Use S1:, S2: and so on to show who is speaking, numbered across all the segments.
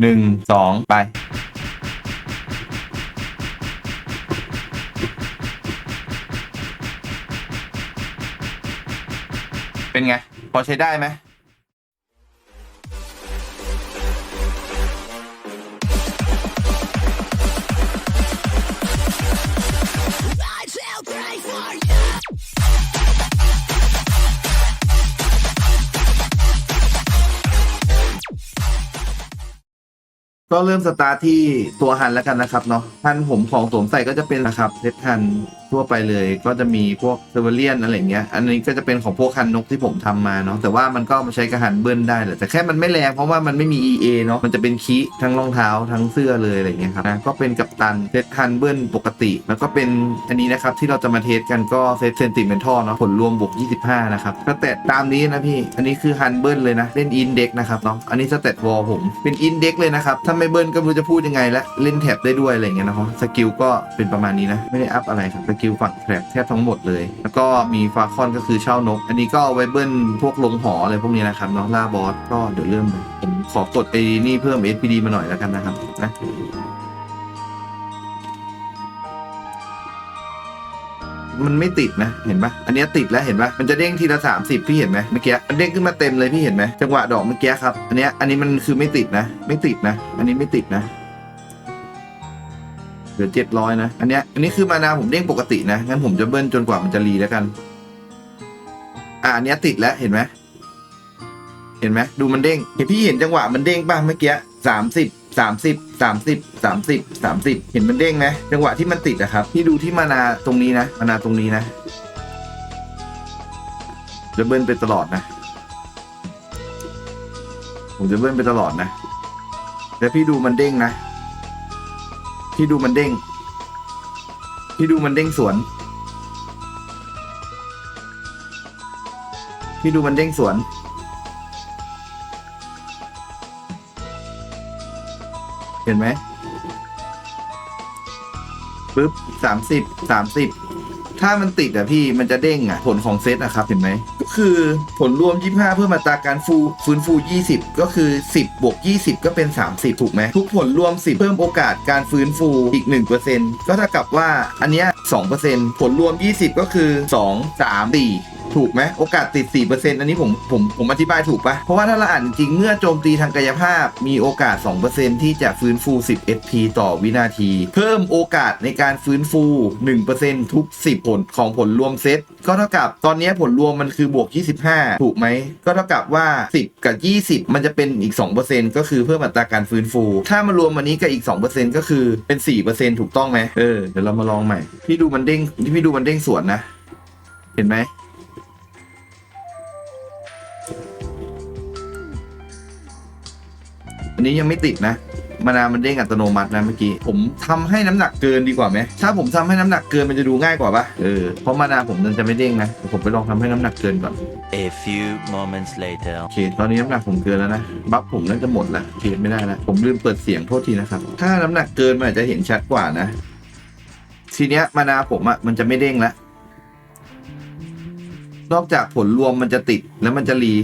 S1: หนึ่งสองไป เป็นไง พอใช้ได้ไหม ก็เริ่มสตาร์ทที่ตัวฮันแล้วกันนะครับเนาะฮันผมของสวมใส่ก็จะเป็นนะครับเซตฮันทั่วไปเลยก็จะมีพวกเซเวเลียนอะไรเงี้ย อันนี้ก็จะเป็นของพวกฮันนกที่ผมทำมาเนาะแต่ว่ามันก็มาใช้กับฮันเบิลได้แหละแต่แค่มันไม่แรงเพราะว่ามันไม่มี EA เนาะมันจะเป็นคีทั้งรองเท้าทั้งเสื้อเลยอะไรเงี้ยครับนะก็เป็นกับตันเซตฮันเบิลปกติ แล้วก็เป็นอันนี้นะครับที่เราจะมาเทสกันก็เซตเซนติเมนทัลเนาะผลรวมบวก25นะครับสเตตตามนี้นะพี่อันนี้คือฮันเบิลเลยนะเล่นอินเด็กนะครับเนาะอันนี้สเตตวอลผมเป็นอินเด็กเลยนะครับถ้าไม่เบิลก็ไม่รู้จะพูดยังไงและเล่นแท็บได้ด้วยอะไรเงี้ยนะครับสกิลก็เป็นประมาณนี้นะ ไม่ได้อัพอะไรครับสกิลฝั่งแท็บแทบทั้งหมดเลย แล้วก็มีฟาคอนก็คือเช่านก อันนี้ก็เอาไว้เบิลพวกลงหออะไรพวกนี้นะครับเนาะล่าบอสก็เดี๋ยวเริ่มเลยผมขอกดไอ้นี่เพิ่ม SPD มาหน่อยแล้วกันนะครับนะ มันไม่ติดนะเห็นปะอันนี้ติดแล้วเห็นปะมันจะเด้งทีละสามสิบพี่เห็นไหมเมื่อกี้มันเด้งขึ้นมาเต็มเลยพี่เห็นไหมจังหวะดอกเมื่อกี้ครับอันนี้อันนี้มันคือไม่ติดนะ ไม่ติดนะ อันนี้ไม่ติดนะเหลือเจ็ดร้อยนะ อันเนี้ยอันนี้คือมานาผมเด้งปกตินะ งั้นผมจะเบิ้ลจนกว่ามันจะรีแล้วกัน อ่าอันเนี้ยติดแล้วเห็นไหมเห็นไหมดูมันเด้งเห็นพี่เห็นจังหวะมันเด้งป่ะเมื่อกี้สามสิบสามสิบสามสิบสามสิบสามสิบเห็นมันเด้งไหมจังหวะที่มันติดอะครับพี่ดูที่มานาตรงนี้นะมานาตรงนี้นะจะเบิ้ลไปตลอดนะ ผมจะเบิ้ลไปตลอดนะแต่พี่ดูมันเด้งนะ พี่ดูมันเด้ง พี่ดูมันเด้งสวน พี่ดูมันเด้งสวน เห็นไหมปึ๊บสามสิบสามสิบถ้ามันติดอะพี่มันจะเด้งอะผลของเซตอะครับเห็นไหมก็คือผลรวม 25 เพิ่มอัตราการฟูฟื้นฟู 20 ก็คือ 10บวก20 ก็เป็น 30 ถูกไหมทุกผลรวม 10 เพิ่มโอกาสการฟื้นฟูอีก 1%ก็เท่ากับว่าอันเนี้ย2%ผลรวม 20 ก็คือ 2 3 4 ถูกไหมโอกาสติด 4%อันนี้ผมผมผมอธิบายถูกปะเพราะว่าถ้าเราอ่านจริงเมื่อโจมตีทางกายภาพมีโอกาส 2%ที่จะฟื้นฟู 10 SP ต่อวินาที เพิ่มโอกาสในการฟื้นฟู 1%ทุก 10 ผลของผลรวมเซตก็เท่ากับตอนนี้ผลรวมมันคือบวก 25 ถูกไหม ก็เท่ากับว่า 10 กับ 20 มันจะเป็นอีก 2%ก็คือเพิ่มอัตราการฟื้นฟู ถ้ามารวมวันนี้กับอีก 2%ก็คือเป็น 4%ถูกต้องไหมเออเดี๋ยวเรามาลองใหม่ พี่ดูมันเด้งพี่ดูมันเด้งสวนนะ เห็นไหม อันนี้ยังไม่ติดนะมานามันเด้งอัตโนมัตินะเมื่อกี้ ผมทำให้น้ำหนักเกินดีกว่าไหมถ้าผมทำให้น้ำหนักเกินมันจะดูง่ายกว่าปะเออเพราะมานาผมมันจะไม่เด้งนะเดี๋ยวผมไปลองทำให้น้ำหนักเกินก่อน
S2: A few moments later.
S1: โอเคตอนนี้น้ำหนักผมเกินแล้วนะบัฟผมน่าจะหมดแล้วเทไม่ได้แล้วผมลืมเปิดเสียงโทษทีนะครับ ถ้าน้ำหนักเกินมันอาจจะเห็นชัดกว่านะ ทีเนี้ยมานาผมอะ่ะมันจะไม่เด้งแล้วนอกจากผลรวมมันจะติดแล้วมันจะรี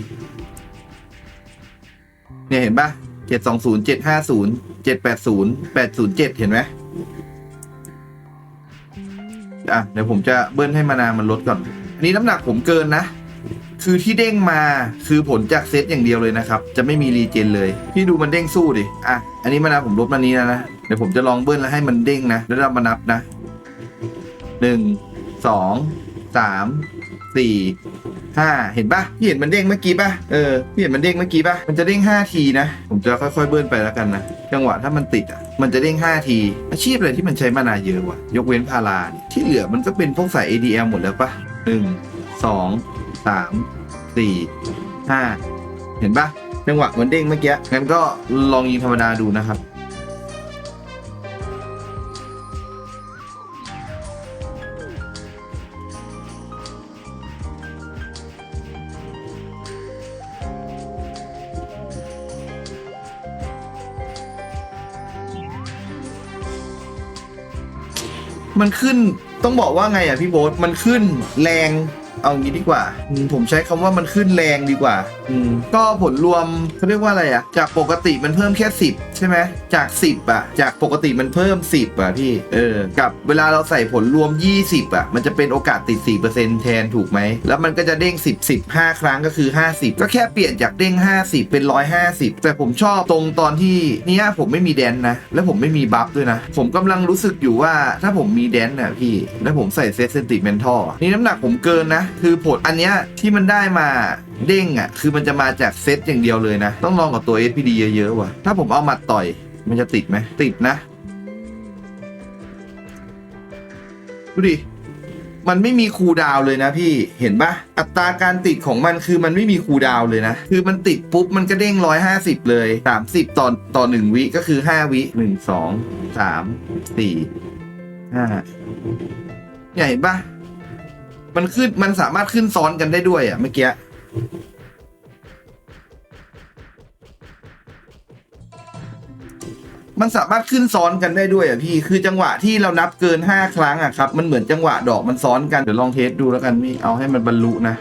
S1: เนี่ยเห็นปะ เจ็ดสองศูนย์เจ็ดห้าศูนย์เจ็ดแปดศูนย์แปดศูนย์เจ็ดเห็นไหมอะเดี๋ยวผมจะเบิ้ลให้มานามันลดก่อน อันนี้น้ำหนักผมเกินนะ คือที่เด้งมาคือผลจากเซตอย่างเดียวเลยนะครับ จะไม่มีรีเจนเลย พี่ดูมันเด้งสู้ดิ อะ อันนี้มานาผมลดมานี้แล้วนะ เดี๋ยวผมจะลองเบิ้ลแล้วให้มันเด้งนะ แล้วเรามานับนะหนึ่งสองสามสี่ ห้าเห็นปะพี่เห็นมันเด้งเมื่อกี้ปะเออพี่เห็นมันเด้งเมื่อกี้ปะมันจะเด้งห้าทีนะ ผมจะค่อยๆเบิ้ลไปแล้วกันนะจังหวะถ้ามันติดอะมันจะเด้งห้าที อาชีพอะไรที่มันใช้มานาเยอะวะยกเว้นพาราเนี่ยที่เหลือมันก็เป็นพวกสาย ADL หมดแล้วปะหนึ่งสองสามสี่ห้าเห็นปะจังหวะมือนเด้งเมื่อกี้งั้นก็ลองยิงธรรมดาดูนะครับ มันขึ้นต้องบอกว่าไงอะพี่โบ๊ทมันขึ้นแรงเอางี้ดีกว่า ผมใช้คำว่ามันขึ้นแรงดีกว่า อืม ก็ผลรวมเขาเรียกว่าอะไรอะ จากปกติมันเพิ่มแค่10ใช่ไหมจาก10อะ จากปกติมันเพิ่ม10อะพี่เออ กับเวลาเราใส่ผลรวม 20 อะ มันจะเป็นโอกาสติด 4%แทนถูกไหม แล้วมันก็จะเด้ง 10 15 ครั้งก็คือ 50 ก็แค่เปลี่ยนจากเด้ง 50 เป็น 150 แต่ผมชอบตรงตอนที่เนี้ยผมไม่มีแดนนะ แล้วผมไม่มีบัฟด้วยนะ ผมกำลังรู้สึกอยู่ว่าถ้าผมมีแดนน่ะพี่ แล้วผมใส่เซตเซนติเมนทัลนี่น้ำหนักผมเกินนะ คือผลอันเนี้ยที่มันได้มาเด้งอะคือมันจะมาจากเซตอย่างเดียวเลยนะ ต้องลองกับตัว SPD เยอะๆว่ะ ถ้าผมเอามาต่อย มันจะติดไหม ติดนะ ดูดิ มันไม่มีคูดาวเลยนะพี่ เห็นปะอัตราการติดของมันคือมันไม่มีคูดาวเลยนะ คือมันติดปุ๊บมันก็เด้งร้อยห้าสิบเลยสามสิบต่อต่อหนึ่งวิก็คือห้าวิหนึ่งสองสามสี่ห้าเนี่ยเห็นปะมันขึ้นมันสามารถขึ้นซ้อนกันได้ด้วยอะเมื่อกี้ มันสามารถขึ้นซ้อนกันได้ด้วยอะพี่ คือจังหวะที่เรานับเกินห้าครั้งอะครับ มันเหมือนจังหวะดอกมันซ้อนกัน เดี๋ยวลองเทสดูแล้วกันพี่ เอาให้มันบรรลุนะ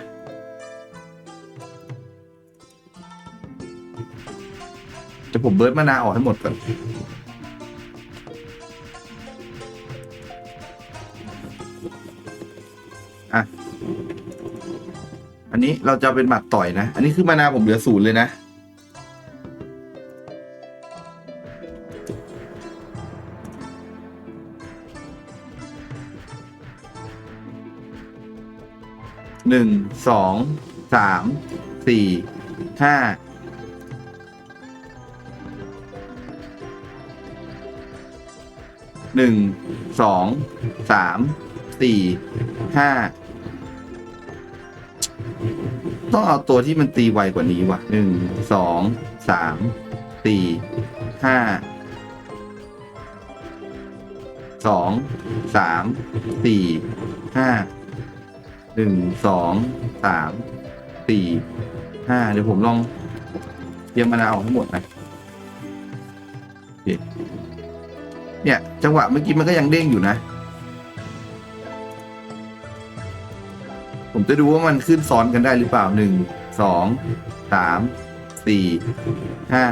S1: จะผมเบิร์ดมานาวออกให้หมดก่อน อะ อันนี้เราจะเอาเป็นหมัดต่อยนะ อันนี้คือมานาผมเหลือศูนย์เลยนะ สองสามสี่ห้าหนึ่งสองสามสี่ห้าต้องเอาตัวที่มันตีไวกว่านี้ว่ะหนึ่งสองสามสี่ห้าสองสามสี่ห้า หนึ่งสองสามสี่ห้าเดี๋ยวผมลองเตรียมมะนาวออกให้หมดนะเนี่ย จังหวะเมื่อกี้มันก็ยังเด้งอยู่นะ ผมจะดูว่ามันขึ้นซ้อนกันได้หรือเปล่าหนึ่งสองสามสี่ห้า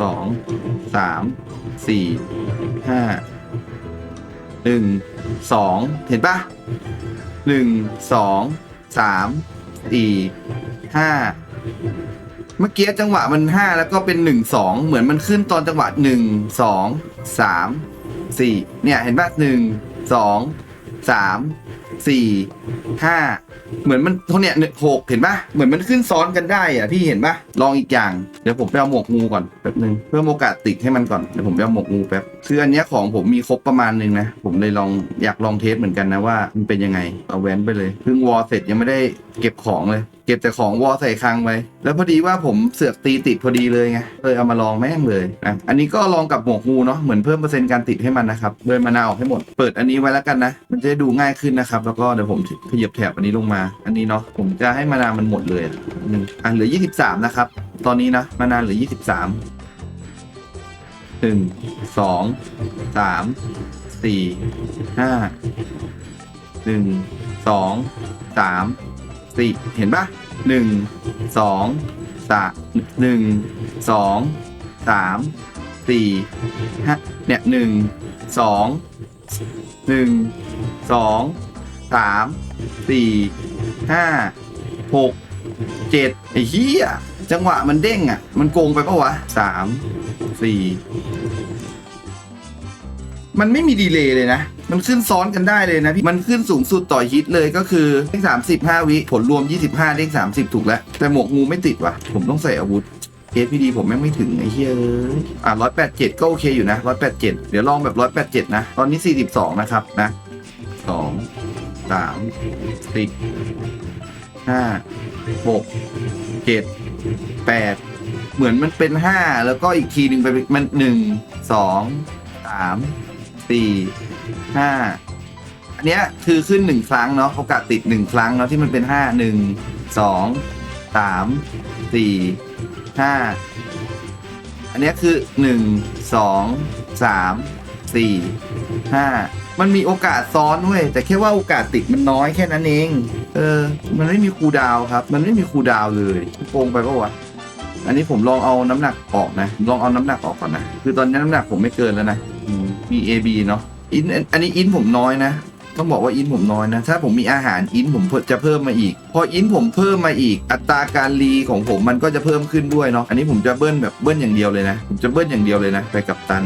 S1: สองสามสี่ห้า หนึ่งสองเห็นปะหนึ่งสองสามสี่ห้าเมื่อกี้จังหวะมันห้าแล้วก็เป็นหนึ่งสองเหมือนมันขึ้นตอนจังหวะหนึ่งสองสามสี่เนี่ยเห็นปะหนึ่งสอง สามสี่ห้าเหมือนมันเท่าเนี้ยหกเห็นปะเหมือนมันขึ้นซ้อนกันได้อะพี่เห็นปะลองอีกอย่างเดี๋ยวผมไปเอาหมวกงูก่อนแป๊บนึงเพิ่มโอกาสติดให้มันก่อนเดี๋ยวผมไปเอาหมวกงูแป๊บคืออันเนี้ยของผมมีครบประมาณนึงนะผมเลยลองอยากลองเทสเหมือนกันนะว่ามันเป็นยังไงเอาแว้นไปเลยเพิ่งวอลเสร็จยังไม่ได้เก็บของเลย เก็บแต่ของวอลใส่คลังไว้ แล้วพอดีว่าผมเสือกตีติดพอดีเลยไงเลยเอามาลองแม่งเลยนะอันนี้ก็ลองกับหมวกงูเนาะเหมือนเพิ่มเปอร์เซ็นต์การติดให้มันนะครับเดินมานาวออกให้หมด เปิดอันนี้ไว้แล้วกันนะ มันจะได้ดูง่ายขึ้นนะครับ แล้วก็เดี๋ยวผมขยับแถบอันนี้ลงมา อันนี้เนาะผมจะให้มานาวมันหมดเลยอะหนึ่งอะเหลือ 23 นะครับ ตอนนี้นะมานาวเหลือ 23หนึ่งสองสามสี่ห้าหนึ่งสองสาม สี่เห็นปะหนึ่งสองสามหนึ่งสองสามสี่ห้าเนี่ยหนึ่งสองหนึ่งสองสามสี่ห้าหกเจ็ดไอ้เหี้ยจังหวะมันเด้งอะ มันโกงไปปะวะสามสี่มันไม่มีดีเลย์เลยนะ มันขึ้นซ้อนกันได้เลยนะพี่ มันขึ้นสูงสุดต่อฮิตเลยก็คือเด้งสามสิบห้าวิ ผลรวมยี่สิบห้าเด้งสามสิบถูกแล้ว แต่หมวกงูไม่ติดว่ะ ผมต้องใส่อาวุธเอสพีดีผมแม่งไม่ถึงไอ้เฮ้ยเอ้ยอะร้อยแปดเจ็ดก็โอเคอยู่นะร้อยแปดเจ็ดเดี๋ยวลองแบบร้อยแปดเจ็ดนะ ตอนนี้สี่สิบสองนะครับนะสองสามสิบห้าหกเจ็ดแปดเหมือนมันเป็นห้าแล้วก็อีกทีหนึ่งไปมันหนึ่งสองสามสี่ ห้าอันเนี้ยคือขึ้นหนึ่งครั้งเนาะโอกาสติดหนึ่งครั้งเนาะที่มันเป็นห้าหนึ่งสองสามสี่ห้าอันเนี้ยคือหนึ่งสองสามสี่ห้ามันมีโอกาสซ้อนเว้ยแต่แค่ว่าโอกาสติดมันน้อยแค่นั้นเอง เออ มันไม่มีครูดาวครับ มันไม่มีครูดาวเลยโกงไปปะวะอันนี้ผมลองเอาน้ำหนักออกนะ ลองเอาน้ำหนักออกก่อนนะ คือตอนนี้น้ำหนักผมไม่เกินแล้วนะมมี AB เนาะ อินอันนี้อินผมน้อยนะ ต้องบอกว่าอินผมน้อยนะ ถ้าผมมีอาหารอินผมจะเพิ่มมาอีก พออินผมเพิ่มมาอีก อัตราการรีของผมมันก็จะเพิ่มขึ้นด้วยเนาะอันนี้ผมจะเบิ้ลแบบเบิ้ลอย่างเดียวเลยนะผมจะเบิ้ลอย่างเดียวเลยนะ ไปกับตัน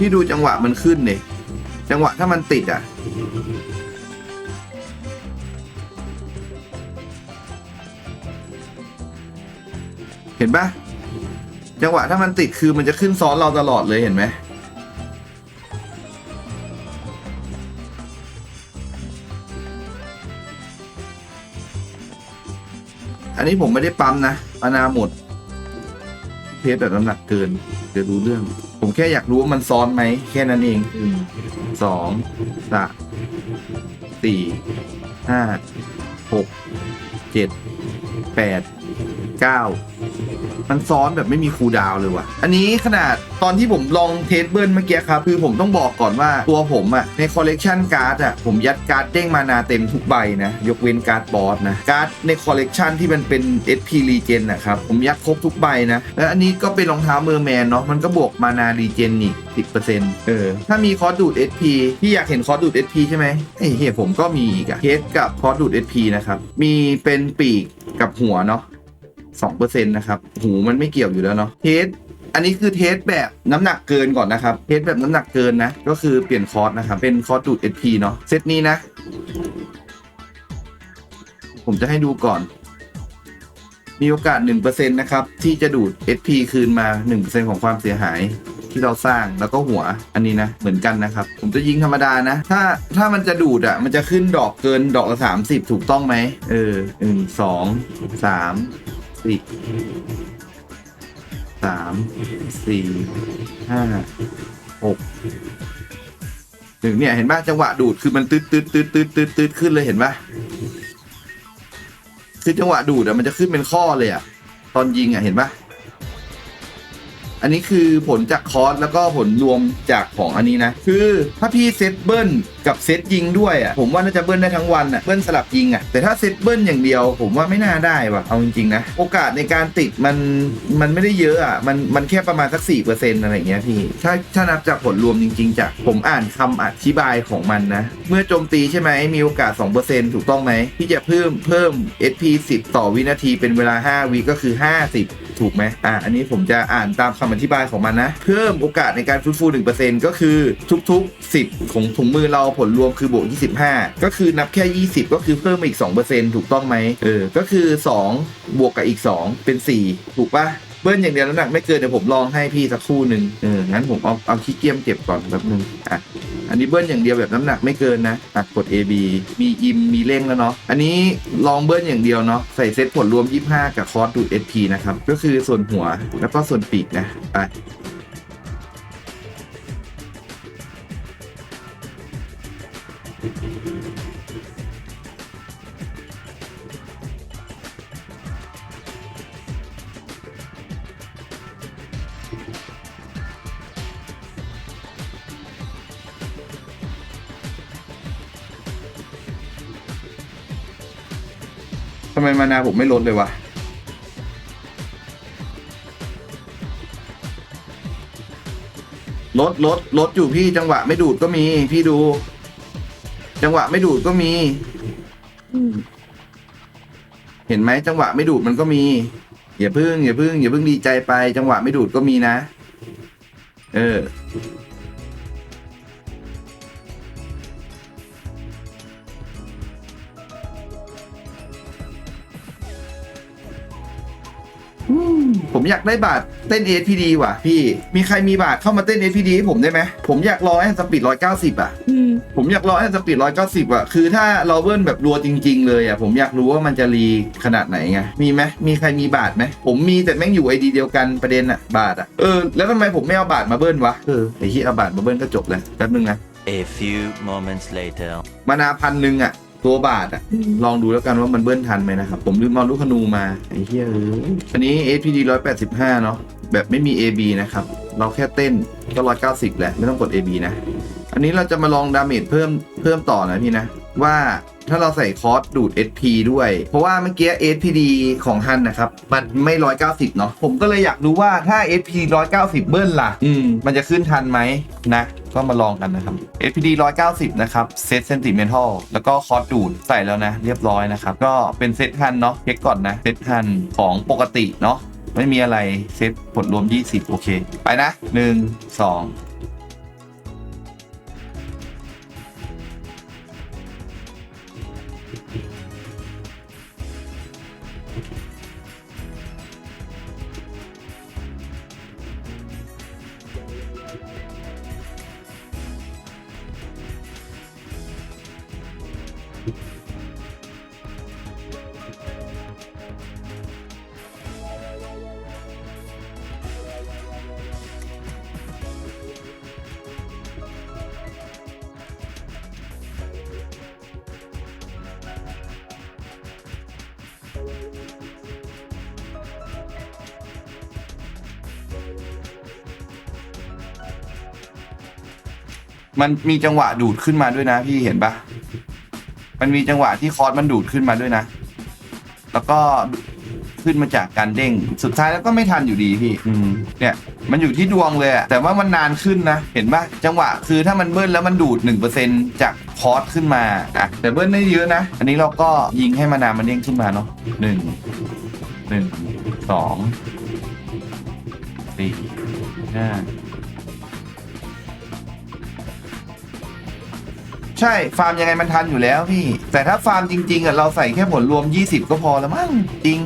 S1: ที่ดูจังหวะมันขึ้นเนี่ยจังหวะถ้ามันติดอะ เห็นปะจังหวะถ้ามันติดคือมันจะขึ้นซ้อนเราตลอดเลยเห็นไหมอันนี้ผมไม่ได้ปั๊มนะอานาหมด เพจแต่น้ำหนักเกินจะรู้เรื่อง ผมแค่อยากรู้ว่ามันซ้อนไหม แค่นั้นเองสองสามสี่ห้าหกเจ็ดแปดเก้า มันซ้อนแบบไม่มีคูลดาวน์เลยว่ะ อันนี้ขนาดตอนที่ผมลองเทสเบิร์นเมื่อกี้ครับ คือผมต้องบอกก่อนว่าตัวผมอะในคอลเลกชันการ์ดอะผมยัดการ์ดเด้งมานาเต็มทุกใบนะ ยกเว้นการ์ดบอสนะ การ์ดในคอลเลกชันที่มันเป็น SP r e g e n นะครับ ผมยัดครบทุกใบนะ แล้วอันนี้ก็เป็นรองเท้าเมอร์แมนเนาะมันก็บวกมานารีเจนอีก10%เออถ้ามีคอร์สดูด SP พี่อยากเห็นคอร์สดูด SP ใช่ไหมไอ้เหี้ยผมก็มีอีกอะเคสกับคอร์สดูด SP นะครับมีเป็นปีกกับหัวเนาะ สองเปอร์เซ็นต์นะครับหูมันไม่เกี่ยวอยู่แล้วเนาะเทสอันนี้คือเทสแบบน้ำหนักเกินก่อนนะครับ เทสแบบน้ำหนักเกินนะ ก็คือเปลี่ยนคอร์สนะครับ เป็นคอร์สดูด SP เนาะเซตนี้นะ ผมจะให้ดูก่อน มีโอกาส 1%นะครับ ที่จะดูด SP คืนมา 1%ของความเสียหายที่เราสร้างแล้วก็หัวอันนี้นะ เหมือนกันนะครับ ผมจะยิงธรรมดานะ ถ้าถ้ามันจะดูดอะ มันจะขึ้นดอกเกินดอกละ 30 ถูกต้องไหมเออหนึ่งสองสาม สี่สามสี่ห้าหกหนึ่งเนี่ยเห็นป่ะจังหวะดูดคือมันตืดตืดตืดตืดตืดตืดขึ้นเลยเห็นป่ะคือจังหวะดูดอะมันจะขึ้นเป็นข้อเลยอะตอนยิงอะเห็นป่ะ อันนี้คือผลจากคอร์สแล้วก็ผลรวมจากของอันนี้นะ คือถ้าพี่เซตเบิ้ลกับเซตยิงด้วยอะผมว่าน่าจะเบิ้ลได้ทั้งวันอะเบิ้ลสลับยิงอะแต่ถ้าเซตเบิ้ลอย่างเดียว ผมว่าไม่น่าได้ว่ะเอาจริงๆนะโอกาสในการติดมันมันไม่ได้เยอะอะมันมันแค่ประมาณสักสี่เปอร์เซ็นต์อะไรอย่างเงี้ยพี่ถ้าถ้านับจากผลรวมจริง ๆจากผมอ่านคำอธิบายของมันนะ เมื่อโจมตีใช่ไหมมีโอกาส 2%ถูกต้องไหมที่จะเพิ่มเพิ่ม SP 10 ต่อวินาทีเป็นเวลา 5วิก็คือ 50 ถูกไหมอะอันนี้ผมจะอ่านตามคำอธิบายของมันนะ เพิ่มโอกาสในการฟื้นฟู 1%ก็คือทุกๆ 10 ของถุงมือเราผลรวมคือบวก 25 ก็คือนับแค่ 20 ก็คือเพิ่มมาอีก 2%ถูกต้องไหมเออก็คือ 2 บวกกับอีก 2 เป็น 4 ถูกปะ เบิ้ลอย่างเดียวน้ำหนักไม่เกินเดี๋ยวผมลองให้พี่สักคู่หนึ่งเอองั้นผมเอาเอาขี้เกียจเก็บก่อนแป๊บนึงอะอันนี้เบิ้ลอย่างเดียวแบบน้ำหนักไม่เกินนะอะกด AB มีอิมมีเร่งแล้วเนาะอันนี้ลองเบิ้ลอย่างเดียวเนาะใส่เซตผลรวม 25 กับคอร์สดูด SP นะครับก็คือส่วนหัวแล้วก็ส่วนปีกนะไป นาผมไม่ลดเลยวะลดลดลดอยู่พี่จังหวะไม่ดูดก็มี พี่ดู จังหวะไม่ดูดก็มี เห็นไหมจังหวะไม่ดูดมันก็มีอย่าพึ่งอย่าพึ่งอย่าพึ่งดีใจไป จังหวะไม่ดูดก็มีนะ เออ อยากได้บาทเต้น SPD ว่ะพี่ มีใครมีบาทเข้ามาเต้น SPD ให้ผมได้ไหม ผมอยากรอให้สปีด190อะ
S3: อืม
S1: ผมอยากรอให้สปีด190อะ คือถ้าเราเบิ้ลแบบรัวจริง ๆ เลยอะ ผมอยากรู้ว่ามันจะรีขนาดไหนไง มีไหมมีใครมีบาทไหม ผมมีแต่แม่งอยู่ไอดีเดียวกันประเด็นอะ บาทอะ เออ แล้วทำไมผมไม่เอาบาทมาเบิ้ลวะ เออ ไอ้ที่เอาบาทมาเบิ้ลก็จบแล้วแป๊บนึงนะ
S2: A few moments later.
S1: มานาพันหนึ่งอะ ตัวบาทอะลองดูแล้วกันว่ามันเบิ้ลทันไหมนะครับ ผมลืมเอาลูกขนูมา ไอ้เหี้ยเอ้ยอันนี้ SPD 185 เนาะแบบไม่มี AB นะครับ เราแค่เต้นก็190 แหละ ไม่ต้องกด AB นะ อันนี้เราจะมาลองดาเมจเพิ่มเพิ่มต่อนะพี่นะ ว่าถ้าเราใส่คอร์สดูด SP ด้วย เพราะว่าเมื่อกี้ SPD ของฮันนะครับ มันไม่ 190 เนาะผมก็เลยอยากรู้ว่าถ้า SP 190 เบิ้ลล่ะ อืมมันจะขึ้นทันไหมนะ ก็มาลองกันนะครับ SPD 190 นะครับ เซตเซนติเมนทัลแล้วก็คอร์ดูดใส่แล้วนะ เรียบร้อยนะครับ ก็เป็นเซตฮันเนาะเช็คก่อนนะ เซตฮันของปกติเนาะไม่มีอะไรเซตผลรวม 20 โอเค ไปนะ 1 2 มันมีจังหวะดูดขึ้นมาด้วยนะ พี่เห็นปะมันมีจังหวะที่คอร์สมันดูดขึ้นมาด้วยนะ แล้วก็ขึ้นมาจากการเด้ง สุดท้ายแล้วก็ไม่ทันอยู่ดีพี่ อืมเนี่ย มันอยู่ที่ดวงเลยอะแต่ว่ามันนานขึ้นนะ เห็นปะจังหวะคือถ้ามันเบิ้ลแล้วมันดูด 1%จากคอร์สขึ้นมาอะแต่เบิ้ลไม่เยอะนะ อันนี้เราก็ยิงให้มานานมันเด้งขึ้นมาเนาะหนึ่งหนึ่งสองสี่ห้า ใช่ฟาร์มยังไงมันทันอยู่แล้วพี่ แต่ถ้าฟาร์มจริงๆอะเราใส่แค่ผลรวม 20 ก็พอแล้วมั้งจริง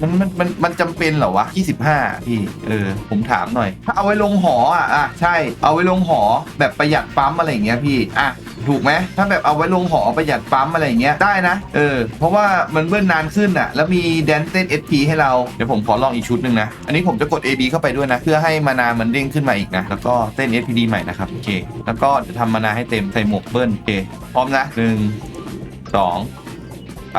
S1: มันมันมันมันจำเป็นเหรอวะ 25 พี่ เออ ผมถามหน่อย ถ้าเอาไว้ลงหออะอะใช่ เอาไว้ลงหอแบบประหยัดปั๊มอะไรอย่างเงี้ยพี่ อะ ถูกไหม ถ้าแบบเอาไว้ลงหอประหยัดปั๊มอะไรอย่างเงี้ย ได้นะ เออ เพราะว่ามันเบิ้ลนานขึ้นอะ แล้วมีแดนเต้น SP ให้เรา เดี๋ยวผมขอลองอีกชุดหนึ่งนะ อันนี้ผมจะกด AB เข้าไปด้วยนะ เพื่อให้มานามันเด้งขึ้นมาอีกนะ แล้วก็เต้น SPD ใหม่นะครับ โอเค แล้วก็จะทำมานาให้เต็มใส่หมวกเบิ้ล โอเค พร้อมนะหนึ่งสองไป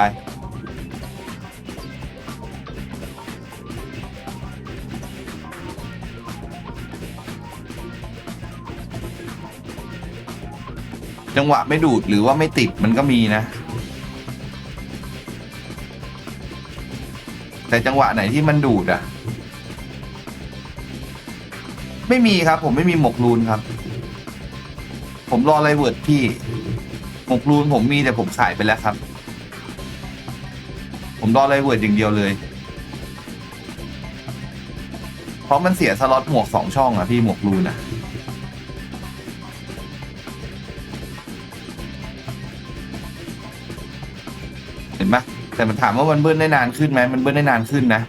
S1: จังหวะไม่ดูดหรือว่าไม่ติดมันก็มีนะ แต่จังหวะไหนที่มันดูดอะไม่มีครับ ผมไม่มีหมกรูนครับ ผมรอไรเวิร์ดพี่ หมกรูนผมมีแต่ผมขายไปแล้วครับ ผมรอไรเวิร์ดอย่างเดียวเลย เพราะมันเสียสล็อตหมวกสองช่องอะพี่หมวกรูนอะ แต่มันถามว่ามันเบิ้ลได้นานขึ้นไหมมันเบิ้ลได้นานขึ้นนะ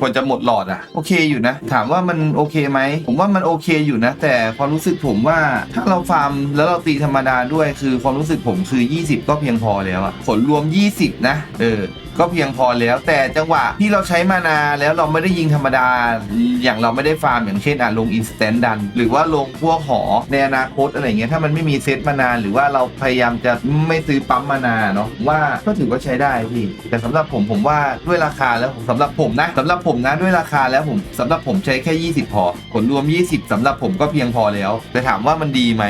S1: ควรจะหมดหลอดอะโอเคอยู่นะ ถามว่ามันโอเคไหมผมว่ามันโอเคอยู่นะ แต่ความรู้สึกผมว่าถ้าเราฟาร์มแล้วเราตีธรรมดาด้วยคือความรู้สึกผมคือ 20 ก็เพียงพอแล้วอะผลรวม 20 นะ เออ ก็เพียงพอแล้วแต่จังหวะที่เราใช้มานาแล้วเราไม่ได้ยิงธรรมดา อย่างเราไม่ได้ฟาร์มอย่างเช่นอะลงอินสแตนดัน หรือว่าลงพวกหอในอนาคตอะไรเงี้ยถ้ามันไม่มีเซตมานาน หรือว่าเราพยายามจะไม่ซื้อปั๊มมานาเนาะว่าก็ถือว่าใช้ได้พี่ แต่สำหรับผมผมว่าด้วยราคาแล้วสำหรับผมนะสำหรับผมนะด้วยราคาแล้วผมสำหรับผมใช้แค่ 20 พอผลรวม 20สำหรับผมก็เพียงพอแล้ว แต่ถามว่ามันดีไหม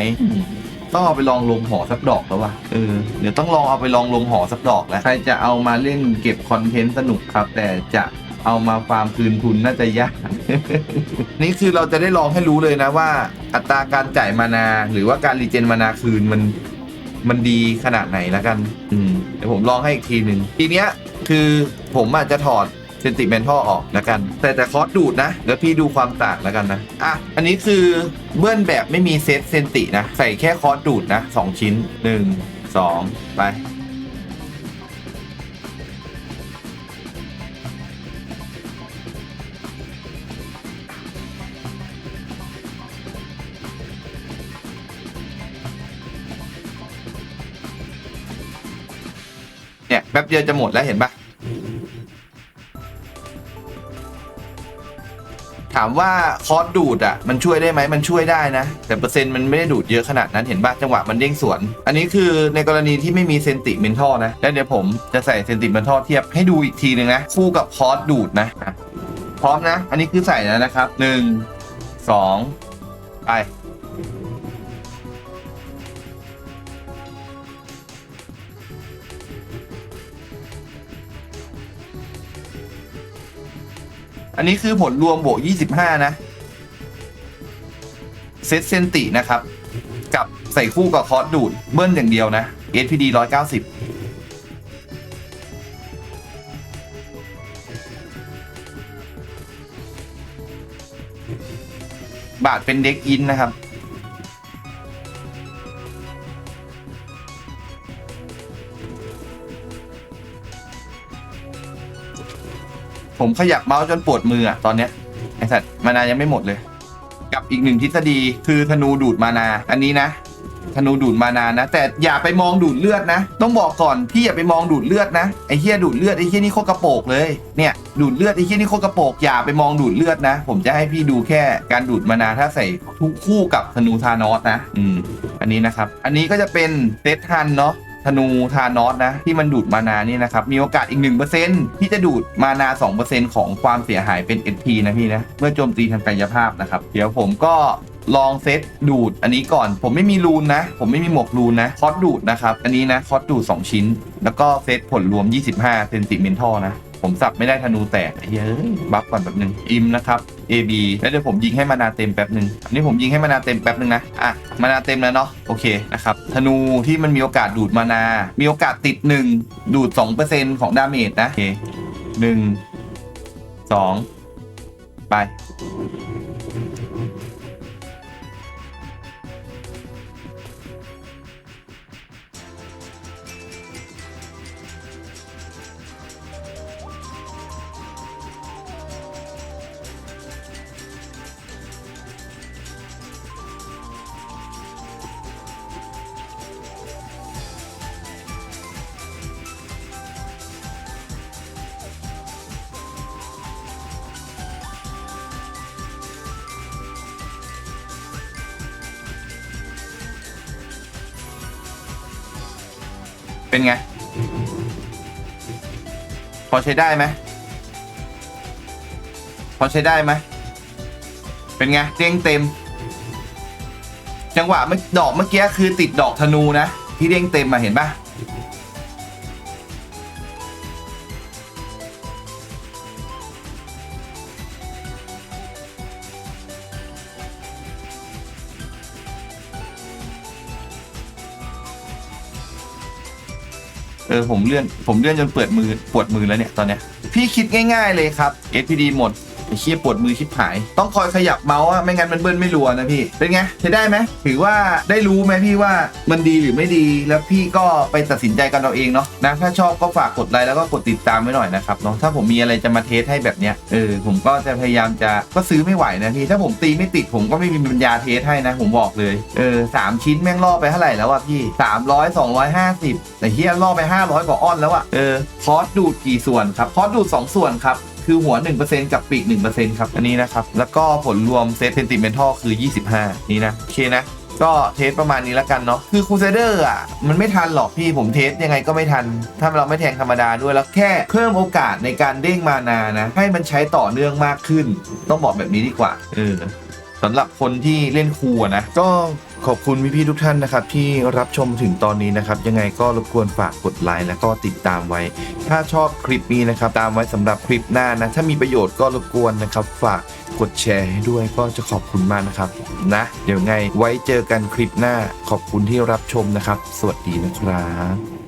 S1: ต้องเอาไปลองลงหอสักดอกแล้ววะเออเดี๋ยวต้องลองเอาไปลองลงหอสักดอกแล้วใครจะเอามาเล่นเก็บคอนเทนต์สนุกครับ แต่จะเอามาฟาร์มคืนทุนน่าจะยาก นี่คือเราจะได้ลองให้รู้เลยนะว่า อัตราการจ่ายมานา หรือว่าการรีเจนมานาคืนมันมันดีขนาดไหนแล้วกัน อืมเดี๋ยวผมลองให้อีกทีหนึ่งทีเนี้ยคือผมอาจจะถอด เซนติเมนทัลออกแล้วกัน แต่แต่คอร์สดูดนะ แล้วพี่ดูความต่างแล้วกันนะ อะ อันนี้คือเบื้อนแบบไม่มีเซตเซนตินะ ใส่แค่คอร์สดูดนะสองชิ้นหนึ่งสองไปเนี่ยแป๊บเดียวจะหมดแล้วเห็นปะ ถามว่าคอร์สดูดอะมันช่วยได้ไหมมันช่วยได้นะ แต่เปอร์เซ็นต์มันไม่ได้ดูดเยอะขนาดนั้นเห็นป่ะจังหวะมันเด้งสวน อันนี้คือในกรณีที่ไม่มีเซนติเมนทัลนะแล้วเดี๋ยวผมจะใส่เซนติเมนทัลเทียบให้ดูอีกทีหนึ่งนะคู่กับคอร์สดูดนะอะพร้อมนะ อันนี้คือใส่แล้วนะครับหนึ่งสองไป อันนี้คือผลรวมบวก 25 นะ เซตเซนตินะครับ กับใส่คู่กับคอร์สดูด เบิ้ลอย่างเดียวนะ SPD 190บาทเป็นเด็กอินนะครับ ผมขยับเมาส์จนปวดมืออะตอนเนี้ยไอสัตว์มานายังไม่หมดเลย กับอีกหนึ่งทฤษฎีคือธนูดูดมานา อันนี้นะ ธนูดูดมานานะ แต่อย่าไปมองดูดเลือดนะ ต้องบอกก่อนพี่อย่าไปมองดูดเลือดนะไอ้เฮียดูดเลือดไอ้เฮียนี่โคตรกระโปกเลยเนี่ยดูดเลือดไอ้เฮียนี่โคตรกระโปกอย่าไปมองดูดเลือดนะ ผมจะให้พี่ดูแค่การดูดมานาถ้าใส่ทุกคู่กับธนูทานอสนะ อืมอันนี้นะครับ อันนี้ก็จะเป็นเซตฮันเนาะ ธนูทานอสนะ ที่มันดูดมานานี่นะครับ มีโอกาสอีก 1%ที่จะดูดมานา 2%ของความเสียหายเป็น SP นะพี่นะ เมื่อโจมตีทางกายภาพนะครับ เดี๋ยวผมก็ลองเซตดูดอันนี้ก่อน ผมไม่มีรูนนะ ผมไม่มีหมวกรูนนะ คอสดูดนะครับ อันนี้นะ คอสดูด 2 ชิ้น แล้วก็เซตผลรวม 25เซนติเมนทัลนะ ผมสับไม่ได้ธนูแตกเฮ้ยบัฟก่อนแป๊บนึงอิมนะครับ AB แล้วเดี๋ยวผมยิงให้มานาเต็มแป๊บนึงอันนี้ผมยิงให้มานาเต็มแป๊บนึงนะ อะ มานาเต็มแล้วเนาะ โอเคนะครับ ธนูที่มันมีโอกาสดูดมานา มีโอกาสติด 1 ดูด 2%ของดาเมจนะ โอเคหนึ่งสองไป เป็นไง พอใช้ได้ไหมพอใช้ได้ไหมเป็นไงเด้งเต็ม จังหวะเมื่อดอกเมื่อกี้คือติดดอกธนูนะ ที่เด้งเต็มมาเห็นปะ เออผมเลื่อนผมเลื่อนจนเปิดมือปวดมือแล้วเนี่ยตอนเนี้ยพี่คิดง่าย ๆเลยครับ SPD หมดไอ้เคียปวดมือชิบหาย ต้องคอยขยับเมาส์อะไม่งั้นมันเบิ้ลไม่รัวนะพี่ เป็นไงใช้ได้ไหมถือว่าได้รู้ไหมพี่ว่ามันดีหรือไม่ดีแล้วพี่ก็ไปตัดสินใจกันเอาเองเนาะนะถ้าชอบก็ฝากกดไลค์แล้วก็กดติดตามไว้หน่อยนะครับเนาะถ้าผมมีอะไรจะมาเทสให้แบบเนี้ยเออผมก็จะพยายามจะก็ซื้อไม่ไหวนะพี่ถ้าผมตีไม่ติดผมก็ไม่มีปัญญาเทสให้นะ ผมบอกเลยเออสามชิ้นแม่งล่อไปเท่าไหร่แล้วอะพี่สามร้อยสองร้อยห้าสิบแต่เฮียล่อไปห้าร้อยกว่าอ้อนแล้วอะเออคอร์สดูดกี่ส่วนครับคอร์สดูดสองส่วนครับ คือหัว 1%กับปีก 1%ครับ อันนี้นะครับ แล้วก็ผลรวมเซตเซนติเมนทัลคือ 25 นี่นะ โอเคนะ ก็เทสประมาณนี้แล้วกันเนาะ คือคูเซเดอร์อะ มันไม่ทันหรอกพี่ ผมเทสยังไงก็ไม่ทัน ถ้าเราไม่แทงธรรมดาด้วยแล้วแค่เพิ่มโอกาสในการเด้งมานานะ ให้มันใช้ต่อเนื่องมากขึ้น ต้องบอกแบบนี้ดีกว่า เออสำหรับคนที่เล่นครูนะ ก็ ขอบคุณพี่ๆทุกท่านนะครับที่รับชมถึงตอนนี้นะครับ ยังไงก็รบกวนฝากกดไลค์และก็ติดตามไว้ ถ้าชอบคลิปนี้นะครับ ตามไว้สำหรับคลิปหน้านะ ถ้ามีประโยชน์ก็รบกวนนะครับ ฝากกดแชร์ให้ด้วยก็จะขอบคุณมากนะครับนะ เดี๋ยวไงไว้เจอกันคลิปหน้าขอบคุณที่รับชมนะครับ สวัสดีนะครับ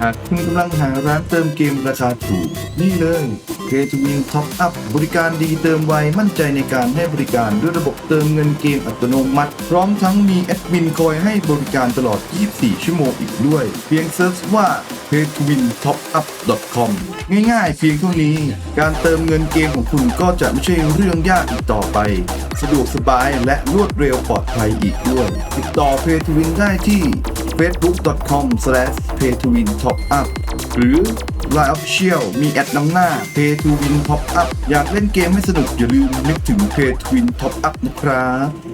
S1: หากคุณกำลังหาร้านเติมเกมราคาถูก นี่เลย k 2 w i n Top Up บริการดีเติมไว มั่นใจในการให้บริการด้วยระบบเติมเงินเกมอัตโนมัติ พร้อมทั้งมีแอดมินคอยให้บริการตลอด 24 ชั่วโมงอีกด้วย เพียงเซิร์ชว่า k 2 w i n Top Up com ง่ายๆ เพียงเท่านี้ การเติมเงินเกมของคุณก็จะไม่ใช่เรื่องยากอีกต่อไป สะดวกสบายและรวดเร็วปลอดภัยอีกด้วย ติดต่อ p a y t o w i n ได้ที่ facebook.com/paytowintop up หรือ Line Official มีแอดนำหน้า Pay to Win Top Up อยากเล่นเกมให้สนุกอย่าลืมนึกถึง Pay to Win Top Up นะครับ